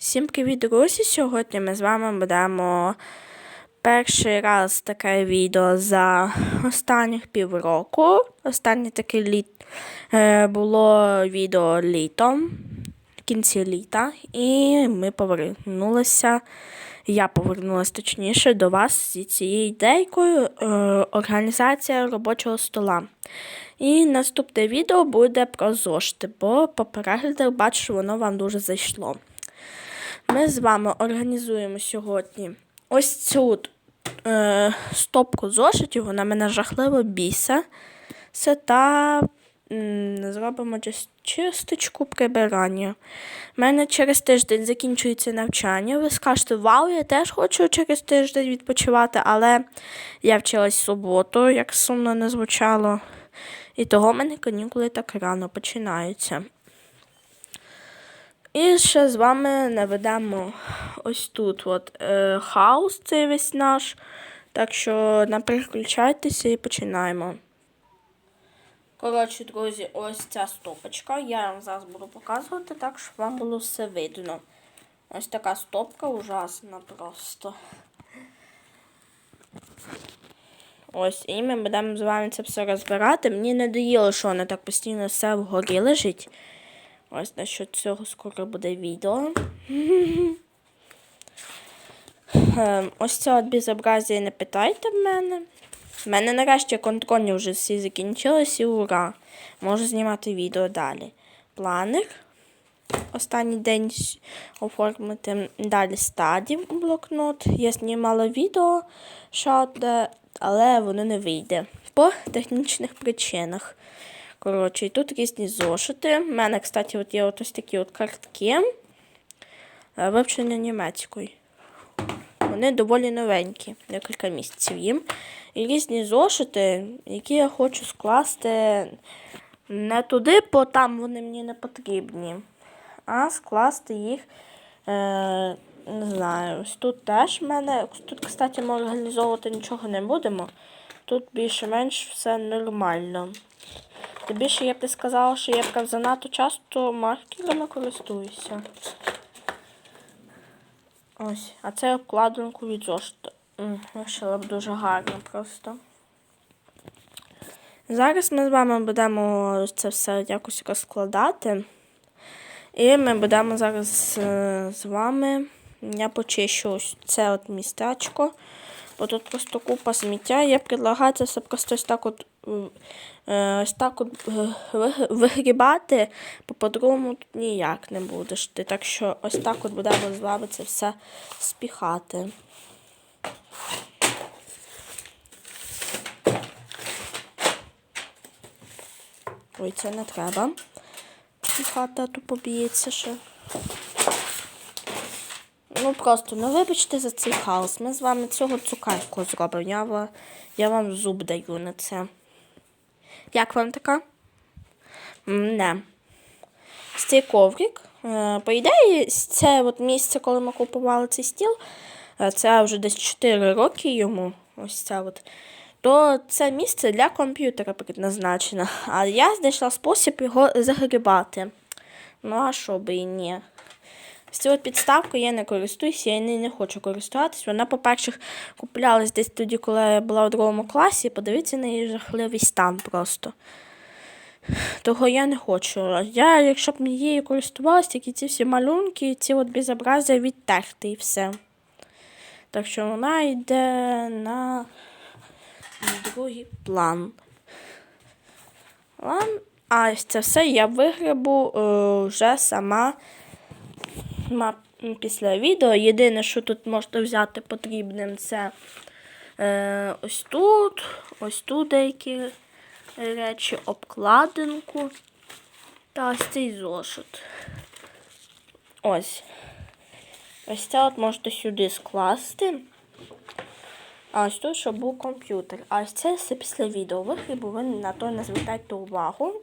Всім привіт, друзі! Сьогодні ми з вами будемо перший раз таке відео за останніх півроку. Останнє таке літ е, було відео літом, в кінці літа, і ми повернулися. Я повернулася точніше до вас зі цією ідейкою е, організація робочого стола. І наступне відео буде про зошити, бо по переглядах бачу, воно вам дуже зайшло. Ми з вами організуємо сьогодні ось цю е, стопку зошитів, вона мене жахливо біса. Це та м, зробимо чис- чисточку прибирання. У мене через тиждень закінчується навчання. Ви скажете, вау, я теж хочу через тиждень відпочивати, але я вчилась суботу, як сумно не звучало. І того в мене канікули так рано починаються. І ще з вами наведемо ось тут от, е, хаос, цей весь наш. Так що не переключайтеся і починаємо. Коротше, друзі, ось ця стопочка. Я вам зараз буду показувати так, щоб вам було все видно. Ось така стопка ужасна просто. Ось, і ми будемо з вами це все розбирати. Мені не доїло, що воно так постійно все вгорі лежить. Ось насчет цього скоро буде відео. Ем, Ось це от безобразія не питайте в мене. У мене нарешті контрольні вже всі закінчилися і ура. Можу знімати відео далі. Планер. Останній день оформити далі стадії блокнот. Я знімала відео, що але воно не вийде по технічних причинах. Коротше, і тут різні зошити. У мене, кстати, от є от ось такі от картки е, вивчення німецької. Вони доволі новенькі, декілька місяців їм. І різні зошити, які я хочу скласти не туди, бо там вони мені не потрібні, а скласти їх. Е, не знаю, ось тут теж в мене. Тут, кстати, ми організовувати нічого не будемо. Тут більше-менш все нормально. Тим більше я б не сказала, що я прям занадто часто маркерами користуюся. Ось, а це обкладинку від зошиту. М, Вишила б дуже гарно просто. Зараз ми з вами будемо це все якось розкладати. І ми будемо зараз е, з вами. Я почищу ось це от містечко. Бо тут просто купа сміття. Я предлагаю це все просто ось так от, ось так от е, вигрібати, по-другому тут ніяк не будеш ти. Так що ось так от будемо з вами це все спіхати. Ой, це не треба. Спіхати, а то поб'ється ще. Ну просто ну вибачте за цей хаос. Ми з вами цього цукерку зробимо. Я, я вам зуб даю на це. Як вам така? Не. Цей коврик. е, По ідеї, це от місце, коли ми купували цей стіл, е, це вже десь 4 роки йому. Ось це от. То це місце для комп'ютера предназначено. А я знайшла спосіб його загрібати. Ну, а що би і ні. З цією підставкою я не користуюся, я не хочу користуватись. Вона, по-перше, куплялась десь тоді, коли я була у другому класі. Подивіться на її жахливий стан просто. Того я не хочу. Я, якщо б її користувалася, тільки ці всі малюнки, ці от безобразія відтерти і все. Так що вона йде на другий план. Лан- А це все я вигребу е, вже сама після відео. Єдине, що тут можна взяти потрібним, це е, ось тут, ось тут деякі речі, обкладинку та ось цей зошит. Ось. Ось це от можете сюди скласти. А ось тут, щоб був комп'ютер. А ось це все після відео вихлібу, ви на то не звертайте увагу.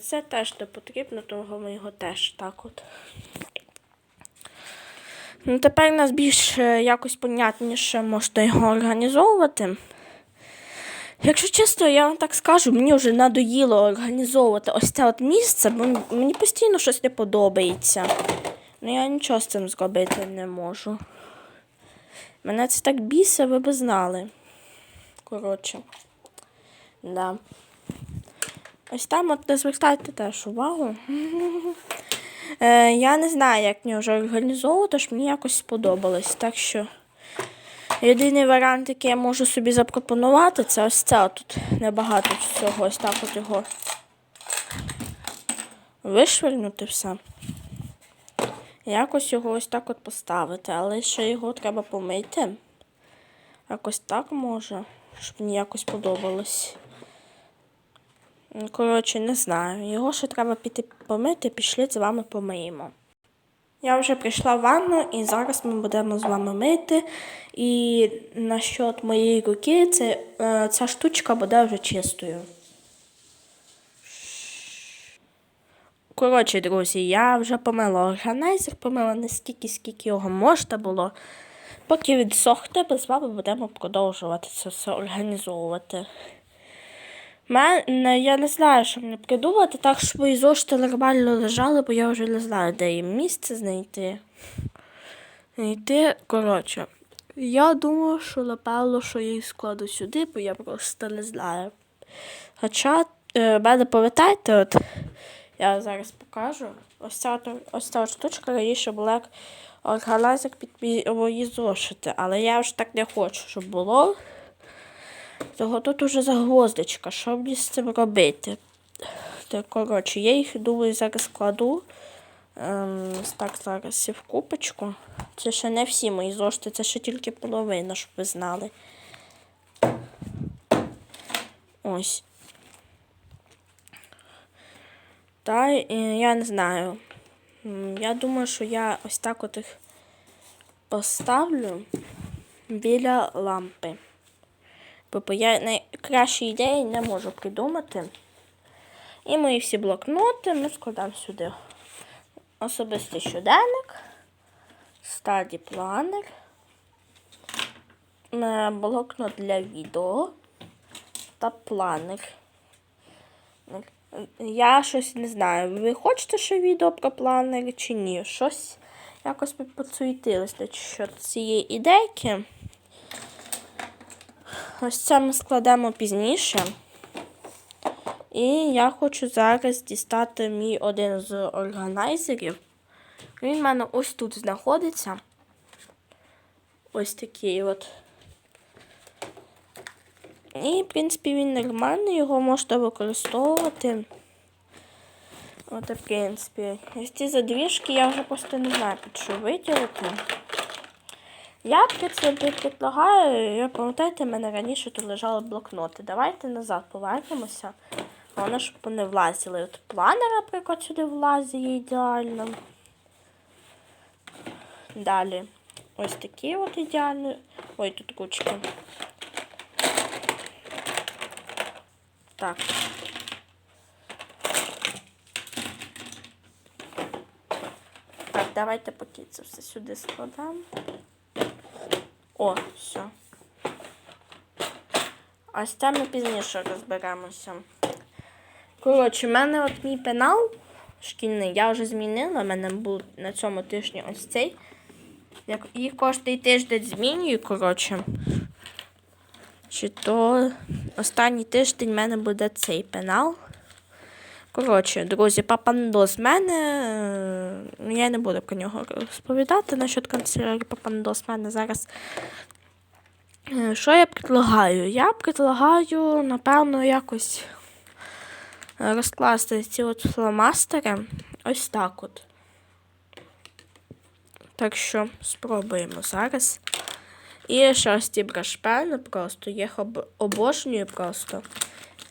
Це теж не потрібно, того ми його теж так от. Ну, тепер у нас більш е, якось понятніше можна його організовувати. Якщо чесно, я вам так скажу, мені вже надоїло організовувати ось це от місце, бо мені постійно щось не подобається. Ну я нічого з цим зробити не можу. Мене це так бісить, ви б знали. Коротше. Да. Ось там от не звертайте теж увагу. Е, я не знаю, як мені вже організовувати, ж мені якось сподобалось. Так що єдиний варіант, який я можу собі запропонувати, це ось це. Тут небагато всього. Ось так от його вишвирнути все. Якось його ось так от поставити, але ще його треба помити. Якось так може, щоб мені якось подобалось. Коротше, не знаю. Його ще треба піти помити, пішли з вами помиємо. Я вже прийшла в ванну і зараз ми будемо з вами мити. І насчет моєї руки, це, е, ця штучка буде вже чистою. Коротше, друзі, я вже помила органайзер, помила не стільки, скільки його можна було. Поки відсохне, ми з вами будемо продовжувати це все організовувати. Мене, я не знаю, що мені придумати, так щоб мої зошити нормально лежали, бо я вже не знаю, де їм місце знайти. Знайти, коротше. Я думаю, що напевно, що їх складу сюди, бо я просто не знаю. Хоча, е, мене пам'ятаєте, от я зараз покажу. Ось ця, ось ця штучка раніше була як органайзер під мої зошити, але я вже так не хочу, щоб було. Того тут уже загвоздочка. Що мені з цим робити? Так, коротше, я їх думаю зараз складу. Ем, так зараз всі в купочку. Це ще не всі мої зошити, це ще тільки половина, щоб ви знали. Ось. Та е, я не знаю. Я думаю, що я ось так от їх поставлю біля лампи. Бо я найкращі ідеї не можу придумати. І мої всі блокноти ми складаємо сюди. Особистий щоденник, стаді планер, е, блокнот для відео та планер. Я щось не знаю. Ви хочете ще відео про планери чи ні? Щось якось ми поцуїтились що цієї ідейки. Ось це ми складемо пізніше. І я хочу зараз дістати мій один з органайзерів. Він в мене ось тут знаходиться. Ось такий от. І, в принципі, він нормальний, його можна використовувати. От, в принципі. Ось ці задвіжки я вже просто не знаю, під що виділити. Я під собі предлагаю, я пам'ятаєте, в мене раніше тут лежали блокноти. Давайте назад повернемося. Головне, щоб вони влазили. От планер, наприклад, сюди влазить ідеально. Далі. Ось такі от ідеальні. Ой, тут ручки. Так. Так, давайте поки це все сюди складемо. О, все. Ось це ми пізніше розберемося. Коротше, в мене от мій пенал шкільний, я вже змінила. У мене був на цьому тижні ось цей. Їх кожний тиждень змінюю, коротше. Чи то останній тиждень в мене буде цей пенал. Коротше, друзі, папандос мене. е, Я не буду про нього розповідати насчет канцелярії папандос мене зараз. Е, Що я предлагаю? Я предлагаю, напевно, якось е, розкласти ці от фломастери ось так от. Так що спробуємо зараз. І ще ось ці брашпени просто, їх обожнюю просто.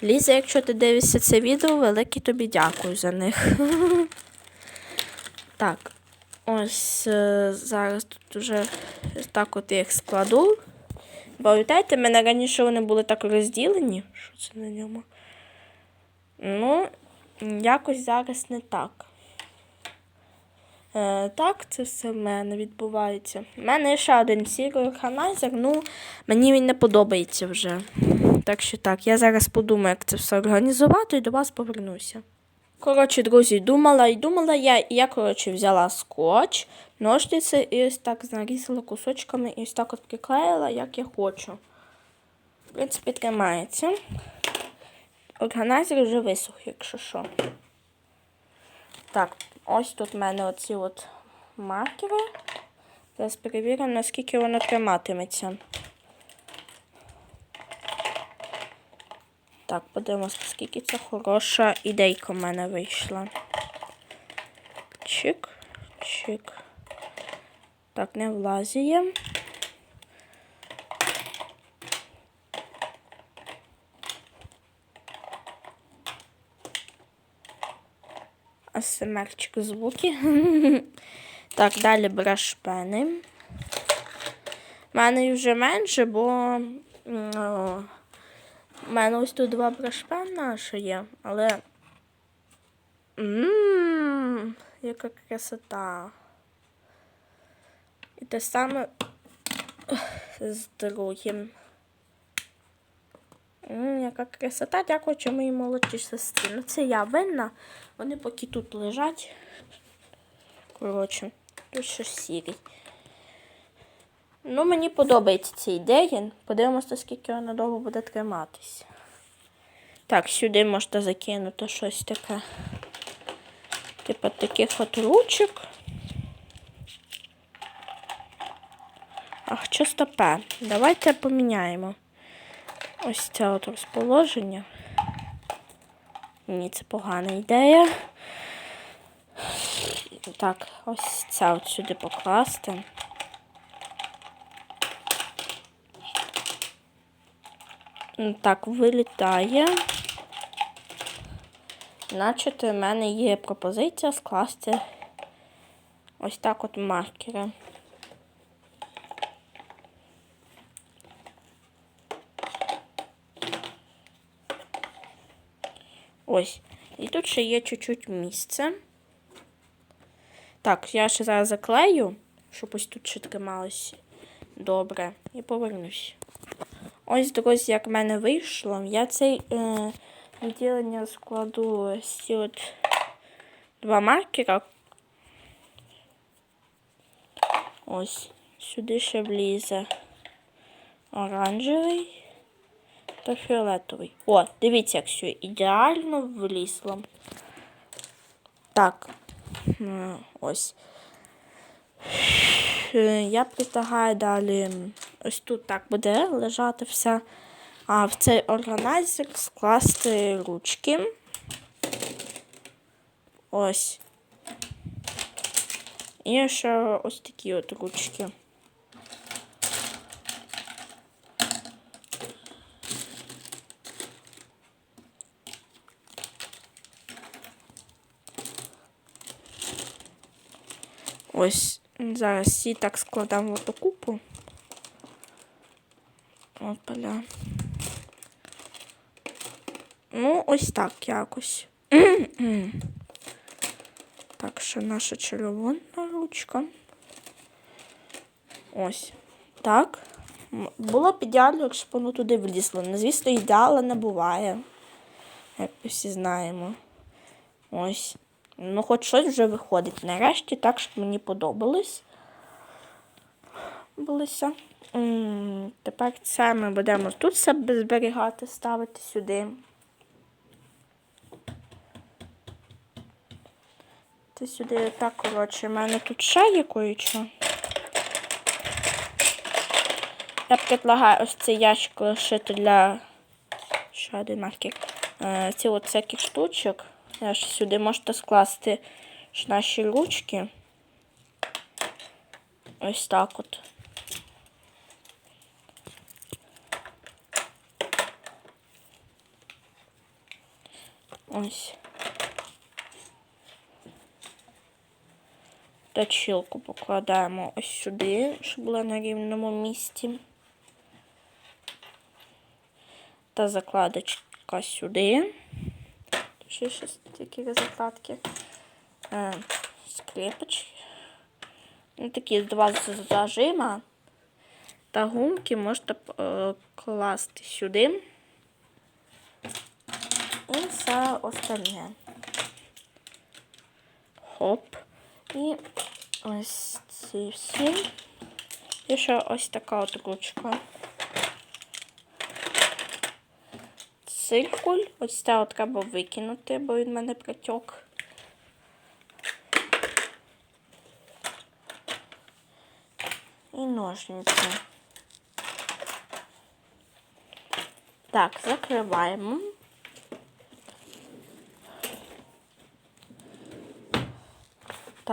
Ліза, якщо ти дивишся це відео, велике тобі дякую за них. Так, ось е, зараз тут вже так от я їх складу. Пам'ятаєте, мене раніше вони були так розділені. Що це на ньому? Ну, якось зараз не так. Е, так, це все в мене відбувається. У мене ще один сірий органайзер, ну мені він не подобається вже. Так що так, я зараз подумаю, як це все організувати і до вас повернуся. Коротше, друзі, думала і думала я, і я, коротше, взяла скотч, ножниці і ось так нарізала кусочками і ось так от приклеїла, як я хочу. В принципі, тримається. Органайзер вже висох, якщо що. Так, ось тут в мене оці от маркери. Зараз перевіримо, наскільки воно триматиметься. Так, подивимось, наскільки це хороша ідейка в мене вийшла. Чик, чик. Так, не влазіє. АСМРчик звуки. Так, далі браш пени. У мене вже менше, бо у мене ось тут два брашпена ще є, але. Ммм, яка красота. І те саме з другим. М, яка красота, дякую моїй молодшій сестрі. Ну це я винна. Вони поки тут лежать. Коротше, тут ще сірий. Ну, мені подобається ця ідея. Подивимося, скільки вона довго буде триматися. Так, сюди можна закинути щось таке. Типу таких от ручок. Ах, що стопе. Давайте поміняємо. Ось це от розположення. Ні, це погана ідея. Так, ось це от сюди покласти. Так, вилітає. Значить, у мене є пропозиція скласти ось так от маркери. Ось. І тут ще є чуть-чуть місце. Так, я ще зараз заклею, щоб ось тут ще трималось добре. І повернусь. Ось, друзі, як в мене вийшло. Я цей е, відділення складу ось от два маркера. Ось, сюди ще влізе оранжевий та фіолетовий. О, дивіться, як все ідеально влізло. Так, ось. Е, Я притягаю далі. Ось тут так буде лежати все. А в цей органайзер скласти ручки. Ось. І ще ось такі от ручки. Ось зараз всі так складаємо в оту купу. Опаля. Ну, ось так якось. так, що наша червона ручка. Ось. Так. Було б ідеально, якщо б воно туди влізло. Ну, звісно, ідеала не буває. Як ми всі знаємо. Ось. Ну, хоч щось вже виходить. Нарешті так, щоб мені подобалось. Булося. Тепер це ми будемо тут себе зберігати, ставити сюди. Це сюди так, коротше, в мене тут ще є кое-що. Я предлагаю ось цей ящик лишити для ще один маркер. Ці от всяких штучок. Я ж сюди можете скласти наші ручки. Ось так от. Ось. Точилку покладаємо ось сюди, щоб була на рівному місці. Та закладочка сюди. Ще щось такі закладки. Е, скрепочки. Ну, такі два зажима та гумки можна е, класти сюди. Все остальне. Хоп. І ось ці всі. І ще ось така от ручка. Циркуль. Ось це от треба викинути, бо він в мене протік. І ножниці. Так, закриваємо.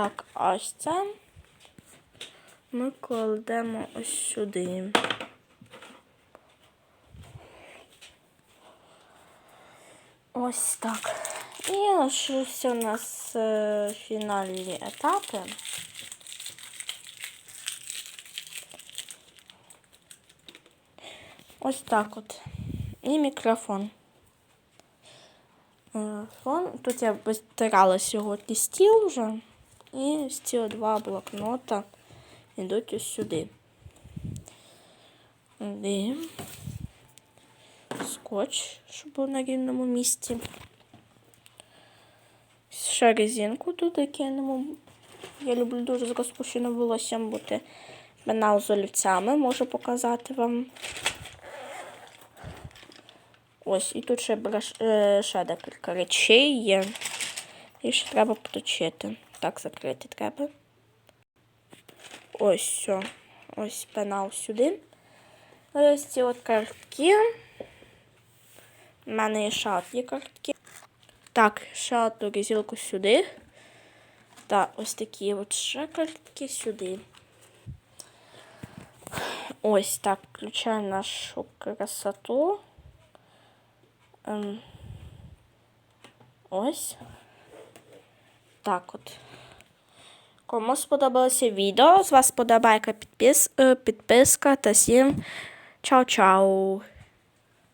Так, ось це ми кладемо ось сюди. Ось так. І ось у нас е, фінальні етапи. Ось так от. І мікрофон. Е, Тут я постирала сьогодні стіл вже. І з ці два блокнота йдуть ось сюди. І скотч, щоб був на рівному місці. Ще резинку туди кинемо. Я люблю дуже з розпущеним волоссям бути. Пенал з олівцями можу показати вам. Ось, і тут ще, браш, е, ще декілька речей є. І ще треба поточити. Так, закрити треба. Ось все. Ось пенал сюди. Ось ці от картки. У мене є одні картки. Так, ще одну резілку сюди. Та ось такі от ще картки сюди. Ось так, включаємо нашу красоту. Ем, ось. Так от. Кому сподобалося відео, з вас подобайка, підпис, е, підписка та всім чао-чао.